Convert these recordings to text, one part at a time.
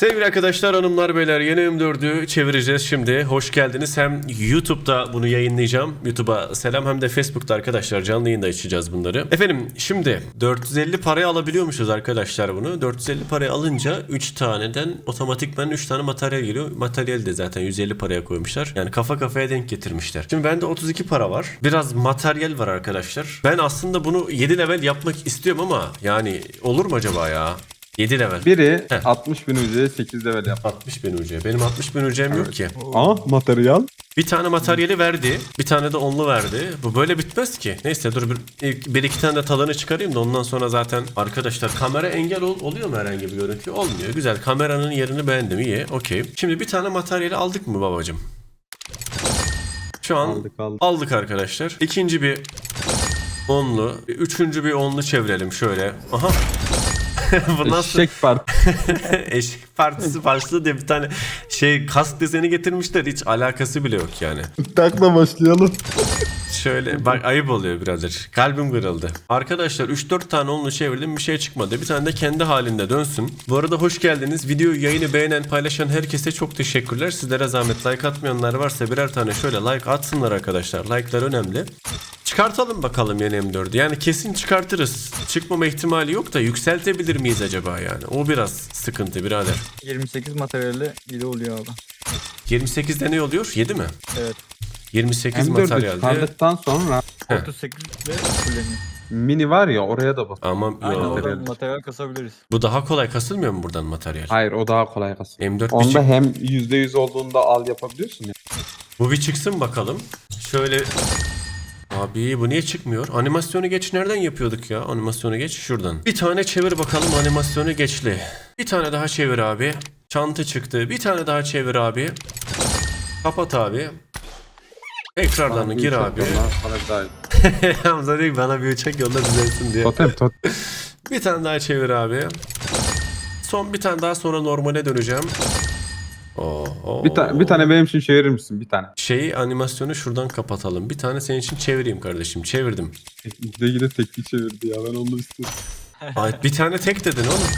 Sevgili arkadaşlar, hanımlar, beyler yeni M4'ü çevireceğiz şimdi. Hoş geldiniz. Hem YouTube'da bunu yayınlayacağım. YouTube'a selam hem de Facebook'ta arkadaşlar canlı yayında açacağız bunları. Efendim şimdi 450 paraya alabiliyormuşuz arkadaşlar bunu. 450 paraya alınca 3 taneden otomatikman 3 tane materyal geliyor. Materyal de zaten 150 paraya koymuşlar. Yani kafa kafaya denk getirmişler. Şimdi bende 32 para var. Biraz materyal var arkadaşlar. Ben aslında bunu 7 level yapmak istiyorum ama yani olur mu acaba ya? 7 level. Biri Heh. 60 bin UC'ye 8 level yap. 60 bin UC. Benim 60 bin UC'm yok ki. Aa materyal. Bir tane materyali verdi. Bir tane de onlu verdi. Bu böyle bitmez ki. Neyse dur bir, ilk bir iki tane de tadını çıkarayım da ondan sonra zaten arkadaşlar kamera engel ol- oluyor mu herhangi bir görüntü? Olmuyor. Güzel. Kameranın yerini beğendim. iyi. Okey. Şimdi bir tane materyali aldık mı babacım? Şu an Aldık, aldık. aldık arkadaşlar. İkinci bir onlu. Üçüncü bir onlu çevirelim şöyle. Aha. Bu nasıl? Eşek part. Eşek partisi başladı diye bir tane şey kask deseni getirmişler hiç alakası bile yok yani. Takla başlayalım. Şöyle bak ayıp oluyor birazcık. Kalbim kırıldı. Arkadaşlar 3-4 tane onunla çevirdim bir şey çıkmadı. Bir tane de kendi halinde dönsün. Bu arada hoş geldiniz. Videoyu yayını beğenen paylaşan herkese çok teşekkürler. Sizlere zahmet like atmayanlar varsa birer tane şöyle like atsınlar arkadaşlar. Like'lar önemli. Çıkartalım bakalım yeni M4'ü. Yani kesin çıkartırız. Çıkmama ihtimali yok da yükseltebilir miyiz acaba yani? O biraz sıkıntı birader. 28 materyali 7 oluyor abi. 28'de ne oluyor? 7 mi? Evet. 28 M4'ü materyalde. çıkardıktan sonra 38 ve fulleniyor. mini var ya oraya da bas. Ama Aynen yo, oradan materyal. materyal kasabiliriz. bu daha kolay kasılmıyor mu buradan materyal? Hayır o daha kolay kasım. M4 bir Onda çık- hem %100 olduğunda al yapabiliyorsun ya. bu bir çıksın bakalım. Şöyle Abi bu niye çıkmıyor? Animasyonu geç nereden yapıyorduk ya? Animasyonu geç şuradan. Bir tane çevir bakalım animasyonu geçli. Bir tane daha çevir abi. Çanta çıktı. Bir tane daha çevir abi. Kapat abi. Tekrardan gir abi. Bir Hamza diyor ki, bana bir uçak yolla düzelsin diye. Totem totem. Bir tane daha çevir abi. Son bir tane daha sonra normale döneceğim. Oo, oo. Bir, ta- bir tane benim için çevirir misin? Bir tane. Şeyi animasyonu şuradan kapatalım. Bir tane senin için çevireyim kardeşim. Çevirdim. İkide yine tekli çevirdi ya ben onu istiyorum. Ay, bir tane tek dedin oğlum.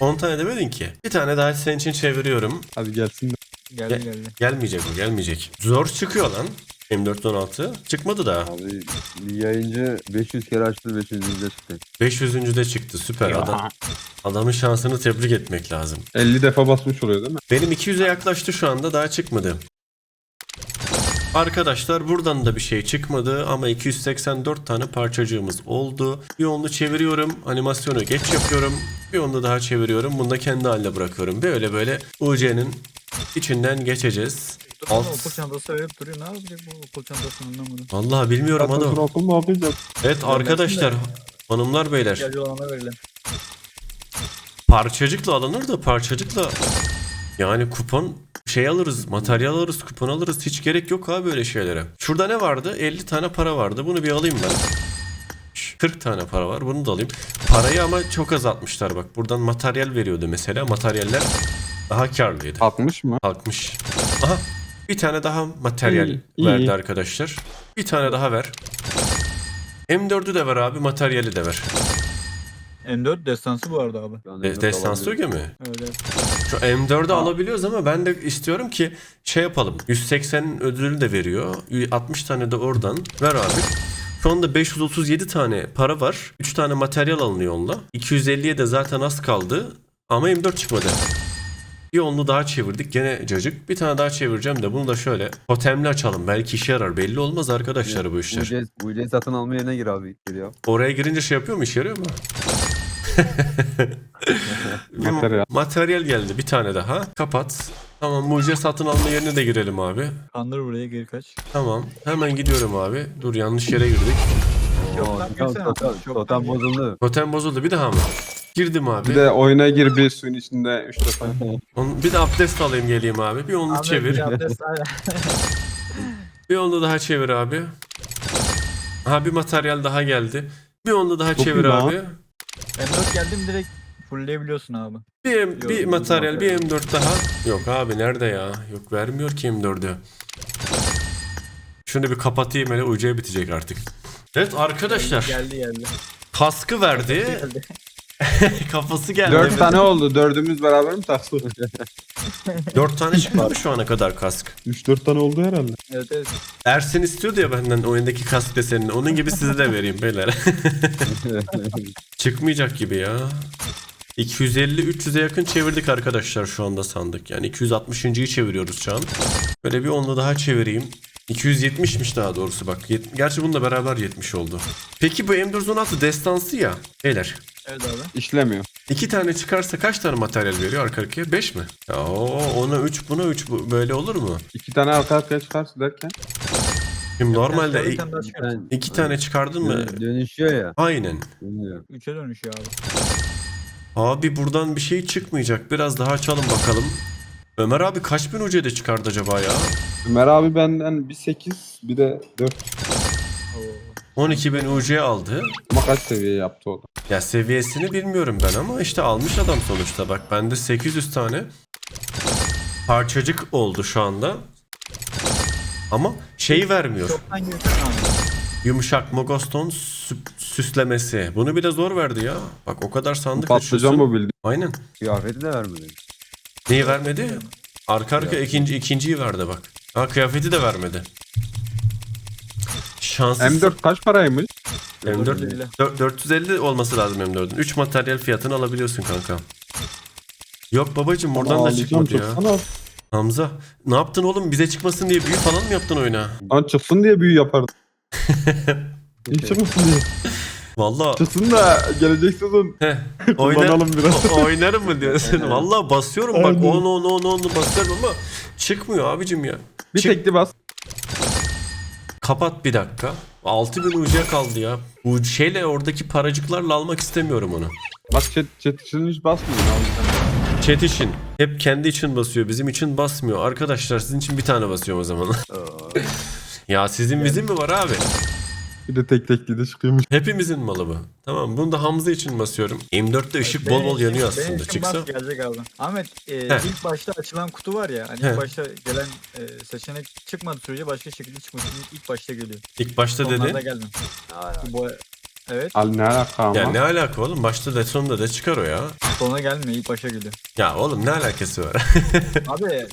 10 tane demedin ki. Bir tane daha senin için çeviriyorum. Hadi gelsin de. Geldi Gel- geldi. Gelmeyecek bu gelmeyecek. Zor çıkıyor lan. M416 çıkmadı daha. Abi bir yayıncı 500 kere açtı 500. de çıktı. 500. de çıktı süper. Adam, adamın şansını tebrik etmek lazım. 50 defa basmış oluyor değil mi? Benim 200'e yaklaştı şu anda daha çıkmadı. Arkadaşlar buradan da bir şey çıkmadı ama 284 tane parçacığımız oldu. Bir onu çeviriyorum. Animasyonu geç yapıyorum. Bir onu daha çeviriyorum. Bunu da kendi haline bırakıyorum. Böyle böyle UC'nin içinden geçeceğiz. Bana okul çantası verip duruyor. Ne yapacak bu okul çantasını anlamadım. Vallahi bilmiyorum adam. okul mu yapacağım? Evet arkadaşlar, hanımlar beyler. Gel olana verelim. Parçacıkla alınır da parçacıkla yani kupon şey alırız, materyal alırız, kupon alırız. Hiç gerek yok abi böyle şeylere. Şurada ne vardı? 50 tane para vardı. Bunu bir alayım ben. Şş, 40 tane para var. Bunu da alayım. Parayı ama çok azaltmışlar bak. Buradan materyal veriyordu mesela. Materyaller daha karlıydı. 60 mı? Kalkmış. Aha. Bir tane daha materyal İyi, iyi. verdi arkadaşlar. Bir tane daha ver. M4'ü de ver abi, materyali de ver. M4 destansı bu arada abi. De- Destansı öge mi? Öyle. Şu M4'ü alabiliyoruz ama ben de istiyorum ki şey yapalım. 180 ödülü de veriyor. 60 tane de oradan. Ver abi. Şu anda 537 tane para var. 3 tane materyal alınıyor onunla. 250'ye de zaten az kaldı. Ama M4 çıkmadı. Bir onlu daha çevirdik. Gene cacık. Bir tane daha çevireceğim de bunu da şöyle totemli açalım. Belki işe yarar. Belli olmaz arkadaşlar bu işler. UC, UC satın alma yerine gir abi. Geliyor. Oraya girince şey yapıyor mu? İşe yarıyor mu? Bir Materyal. Materyal geldi. Bir tane daha. Kapat. Tamam mucize satın alma yerine de girelim abi. Kandır buraya geri kaç. Tamam. Hemen gidiyorum abi. Dur yanlış yere girdik. Yok Oo, lan, totem, bozuldu. Totem bozuldu. Bir daha mı? Girdim abi. Bir de oyuna gir bir suyun içinde 3 defa. Bir de abdest alayım geleyim abi. Bir onu Ahmet, çevir. bir abdest- aynen. Bir onu daha çevir abi. Ha bir materyal daha geldi. Bir onu daha Çok çevir iyi lan. abi. M4 geldim direkt fullleyebiliyorsun abi. Bir, bir Yok, materyal, bir materyal. M4 daha. Yok abi nerede ya? Yok vermiyor ki M4'ü. Şunu bir kapatayım hele ucuya bitecek artık. Evet arkadaşlar Geldi geldi. kaskı verdi. Geldi. Kafası geldi. Dört tane oldu. Dördümüz beraber mi taktık? Dört tane çıktı mı şu ana kadar kask? Üç dört tane oldu herhalde. Evet evet. Ersin istiyordu ya benden oyundaki kask desenini. Onun gibi size de vereyim beyler. Çıkmayacak gibi ya. 250-300'e yakın çevirdik arkadaşlar şu anda sandık. Yani 260.yi çeviriyoruz şu an. Böyle bir onlu daha çevireyim. 270'miş daha doğrusu bak. Yet- Gerçi bununla beraber 70 oldu. Peki bu M416 destansı ya. Beyler. Evet abi. İşlemiyor. iki tane çıkarsa kaç tane materyal veriyor arka arkaya? 5 mi? Oo, ona 3 buna 3 bu böyle olur mu? İki tane arka arkaya çıkarsa derken. Şimdi normalde i- çıkar. Sen- iki tane çıkardın mı? Dön- Dönüşüyor ya. Aynen. Dönüyor. Üçe dönüşüyor abi. Abi buradan bir şey çıkmayacak. Biraz daha açalım bakalım. Ömer abi kaç bin UC'de çıkardı acaba ya? Ömer abi benden bir sekiz bir de dört. Oo. 12 bin UC aldı. Ama kaç seviye yaptı o da? Ya seviyesini bilmiyorum ben ama işte almış adam sonuçta. Bak bende 800 tane parçacık oldu şu anda. Ama şeyi vermiyor. Yumuşak Mogoston sü- süslemesi. Bunu bile zor verdi ya. Bak o kadar sandık Patlıcan açıyorsun. mı bildi? Aynen. Kıyafeti de vermedi. Neyi vermedi? Arka arka ikinci ikinciyi verdi bak. Ha kıyafeti de vermedi. Şanssız. M4 kaç paraymış? M4 450. Dö- 450 olması lazım M4'ün. 3 materyal fiyatını alabiliyorsun kanka. Yok babacım oradan da çıkmadı ya. çıksana. Hamza ne yaptın oğlum bize çıkmasın diye büyü falan mı yaptın oyuna? Lan çıksın diye büyü yapardım. İyi çıkmasın diye. Valla Çıksın da gelecek sezon heh, oyna, kullanalım biraz. o- oynarım mı diyorsun? Valla basıyorum bak Aynen. 10 10 10 10 basıyorum ama çıkmıyor abicim ya. Bir Çık- tekli bas. Kapat bir dakika. 6000 UC kaldı ya. Bu şeyle oradaki paracıklarla almak istemiyorum onu. Bak chat, chat için hiç basmıyor. Chat için. Hep kendi için basıyor. Bizim için basmıyor. Arkadaşlar sizin için bir tane basıyorum o zaman. ya sizin bizim mi var abi? Bir de tek tekli de çıkıyormuş. Hepimizin malı bu. Tamam bunu da Hamza için basıyorum. M4'te ışık bol bol yanıyor aslında. Çıksa. gelecek abi. Ahmet e, ilk başta açılan kutu var ya. Hani ilk başta gelen e, seçenek çıkmadı sürece başka şekilde çıkmasın. İlk başta geliyor. İlk başta Sonlarda dedi. gelmem. Bu Evet. Al ne alaka ama. Ya ne alaka oğlum? Başta da sonunda da çıkar o ya. Sonra gelmiyor. ilk başa geliyor. Ya oğlum ne alakası var? Abi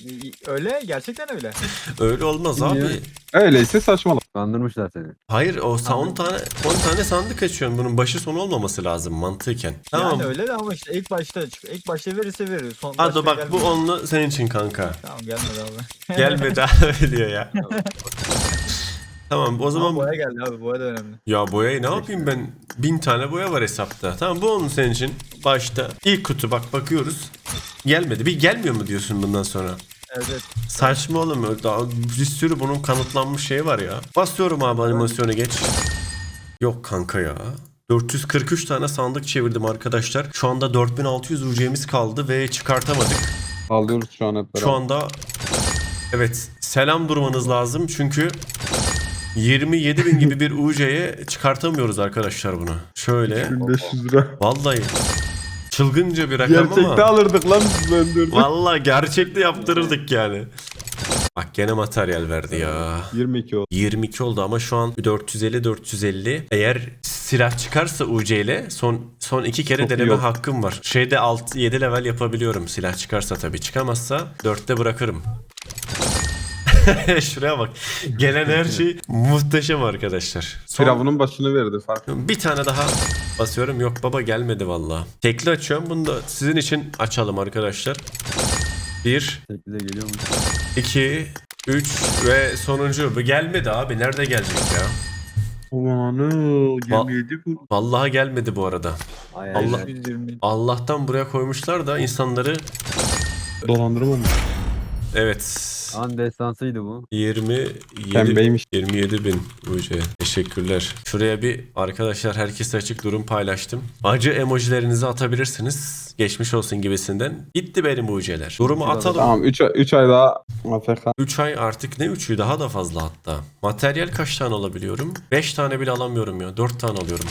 öyle. Gerçekten öyle. Öyle olmaz abi. Öyleyse saçmalama. Kandırmışlar seni. Hayır o sa- 10 Anladım. tane 10 tane sandık açıyorsun. Bunun başı sonu olmaması lazım mantıken. Tamam. Yani öyle de ama işte ilk başta çık. İlk başta verirse verir. Son Hadi başta bak bu gelmiyor. onlu senin için kanka. Tamam gelmedi abi. Gelmedi abi diyor ya. Tamam o Ama zaman boya geldi abi. Boya da önemli. ya boyayı ne yapayım ben? Bin tane boya var hesapta. Tamam bu onun senin için. Başta ilk kutu bak bakıyoruz. Gelmedi. Bir gelmiyor mu diyorsun bundan sonra? Evet. Saçma oğlum. Daha bir sürü bunun kanıtlanmış şeyi var ya. Basıyorum abi animasyonu geç. Yok kanka ya. 443 tane sandık çevirdim arkadaşlar. Şu anda 4600 UC'miz kaldı ve çıkartamadık. Alıyoruz şu an hep beraber. Şu anda evet selam durmanız lazım çünkü 27 bin gibi bir UC'ye çıkartamıyoruz arkadaşlar bunu. Şöyle 1500 lira. vallahi çılgınca bir rakam Gerçekte ama alırdık lan biz ben vallahi gerçekte yaptırırdık yani. Bak gene materyal verdi ya. 22 oldu. 22 oldu ama şu an 450 450. Eğer silah çıkarsa UC ile son son iki kere Çok deneme hakkım var. Şeyde 6 7 level yapabiliyorum silah çıkarsa tabii. Çıkamazsa 4'te bırakırım. Şuraya bak. Gelen her şey muhteşem arkadaşlar. Son- Firavun'un başını verdi fark. bir tane daha basıyorum. Yok baba gelmedi valla. Tekli açıyorum. Bunu da sizin için açalım arkadaşlar. 1, Tekli de geliyor mu? 2, 3 ve sonuncu. Bu gelmedi abi. Nerede gelecek ya? Va- 27 bu. Vallahi gelmedi bu arada. Ay, Allah- ay, ay. 120. Allah'tan buraya koymuşlar da insanları Dolandırma mı? evet An destansıydı bu. 27 Pembeymiş. 27 bin UC. Teşekkürler. Şuraya bir arkadaşlar herkes açık durum paylaştım. Acı emojilerinizi atabilirsiniz. Geçmiş olsun gibisinden. Gitti benim UC'ler. Durumu atalım. Tamam 3 3 ay daha AFK. 3 ay artık ne 3'ü daha da fazla hatta. Materyal kaç tane alabiliyorum? 5 tane bile alamıyorum ya. 4 tane alıyorum.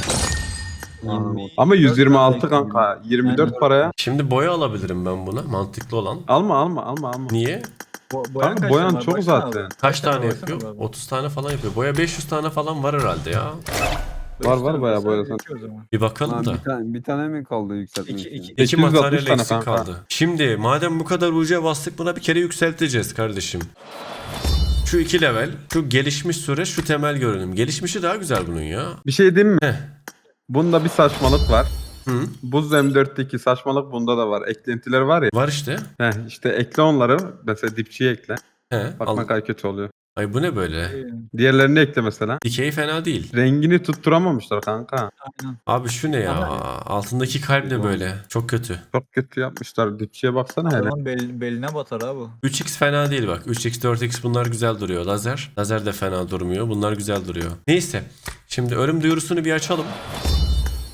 Ama 126 kanka. 24 paraya. Şimdi boya alabilirim ben buna. Mantıklı olan. Alma alma alma alma. Niye? Bo boyan Kanka kaç boyan tane var? çok Baksana zaten. abi. Kaç tane baksana yapıyor? abi. 30 tane falan yapıyor. Boya 500 tane falan var herhalde ya. Var, var tane bayağı sen- yetiyor o zaman. Bir bakalım Lan da. bir, tane, bir tane mi kaldı yükseltmek İki- için? iki- İki 860 materyal tane eksik kanka. kaldı. Şimdi madem bu kadar uca bastık buna bir kere yükselteceğiz kardeşim. Şu iki level, şu gelişmiş süre, şu temel görünüm. Gelişmişi daha güzel bunun ya. Bir şey diyeyim mi? Heh. Bunda bir saçmalık var. Hı, Buz M4'teki saçmalık bunda da var. Eklentiler var ya. var işte. Heh, işte ekle onları. Mesela dipçiyi ekle. He, Bak al- ne kadar kötü oluyor. Ay bu ne böyle? Ee, Diğerlerini ekle mesela. Dikey fena değil. Rengini tutturamamışlar kanka. Aynen. Abi şu ne ya? Altındaki kalp ne böyle? Çok kötü. Çok kötü yapmışlar. Dipçiye baksana hele. Bel, beline batar abi. 3x fena değil bak. 3x 4x bunlar güzel duruyor. Lazer. Lazer de fena durmuyor. Bunlar güzel duruyor. Neyse. Şimdi ölüm duyurusunu bir açalım.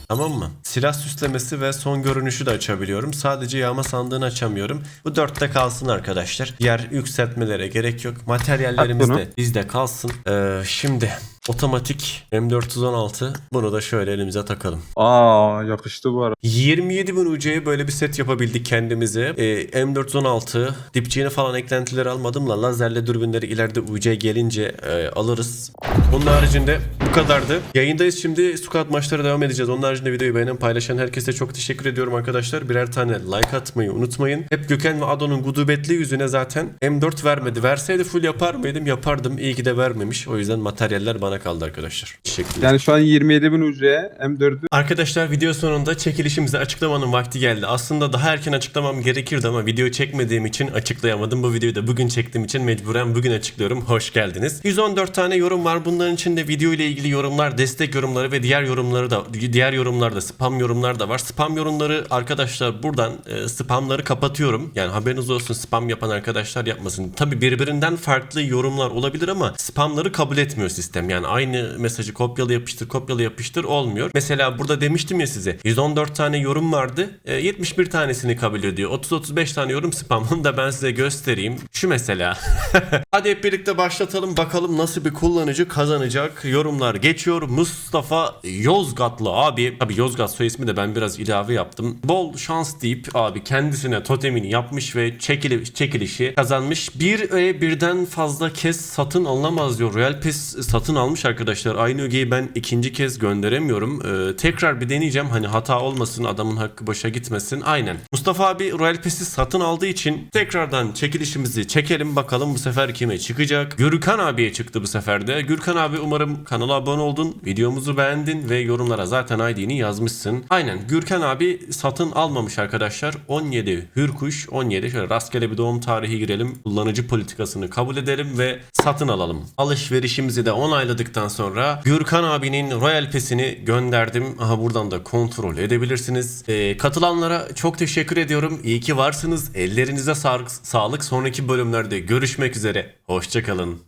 Tamam mı? Silah süslemesi ve son görünüşü de açabiliyorum. Sadece yağma sandığını açamıyorum. Bu dörtte kalsın arkadaşlar. Diğer yükseltmelere gerek yok. Materyallerimiz de bizde kalsın. Ee, şimdi otomatik M416 bunu da şöyle elimize takalım. Aa yakıştı bu arada. 27 bin UC'ye böyle bir set yapabildik kendimize. Ee, M416 dipçiğini falan eklentileri almadım da lazerle dürbünleri ileride UC gelince e, alırız. Onun haricinde bu kadardı. Yayındayız şimdi. Squad maçlara devam edeceğiz. Onun haricinde videoyu beğenen paylaşan herkese çok teşekkür ediyorum arkadaşlar. Birer tane like atmayı unutmayın. Hep Gökhan ve Ado'nun gudubetli yüzüne zaten M4 vermedi. Verseydi full yapar mıydım? Yapardım. İyi ki de vermemiş. O yüzden materyaller bana kaldı arkadaşlar. Teşekkürler. Yani şu an 27 bin UC'ye M4'ü Arkadaşlar video sonunda çekilişimizi açıklamanın vakti geldi. Aslında daha erken açıklamam gerekirdi ama video çekmediğim için açıklayamadım. Bu videoyu da bugün çektiğim için mecburen bugün açıklıyorum. Hoş geldiniz. 114 tane yorum var. Bunların içinde video ile ilgili yorumlar, destek yorumları ve diğer yorumları da diğer yorumlarda spam yorumlar da var. Spam yorumları arkadaşlar buradan e, spamları kapatıyorum. Yani haberiniz olsun spam yapan arkadaşlar yapmasın. Tabi birbirinden farklı yorumlar olabilir ama spamları kabul etmiyor sistem. Yani aynı mesajı kopyala yapıştır kopyala yapıştır olmuyor. Mesela burada demiştim ya size 114 tane yorum vardı. E, 71 tanesini kabul ediyor. 30-35 tane yorum spam. Onu da ben size göstereyim. Şu mesela. Hadi hep birlikte başlatalım. Bakalım nasıl bir kullanıcı kazanacak. Yorumlar geçiyor. Mustafa Yozgatlı abi. Abi Yozgat soy ismi de ben biraz ilave yaptım. Bol şans deyip abi kendisine totemini yapmış ve çekili, çekilişi kazanmış. Bir ve birden fazla kez satın alınamaz diyor. Royal Pass satın almış arkadaşlar. Aynı ögeyi ben ikinci kez gönderemiyorum. Ee, tekrar bir deneyeceğim. Hani hata olmasın adamın hakkı boşa gitmesin. Aynen. Mustafa abi Royal Pass'i satın aldığı için tekrardan çekilişimizi çekelim. Bakalım bu sefer kime çıkacak. Gürkan abiye çıktı bu sefer de. Gürkan abi umarım kanala abone oldun. Videomuzu beğendin ve yorumlara zaten ID'ni yazmışsın. Aynen Gürkan abi satın almamış arkadaşlar. 17 Hürkuş 17 şöyle rastgele bir doğum tarihi girelim. Kullanıcı politikasını kabul edelim ve satın alalım. Alışverişimizi de onayladıktan sonra Gürkan abinin Royal Pass'ini gönderdim. Aha buradan da kontrol edebilirsiniz. Ee, katılanlara çok teşekkür ediyorum. İyi ki varsınız. Ellerinize sağlık. Sonraki bölümlerde görüşmek üzere. Hoşçakalın.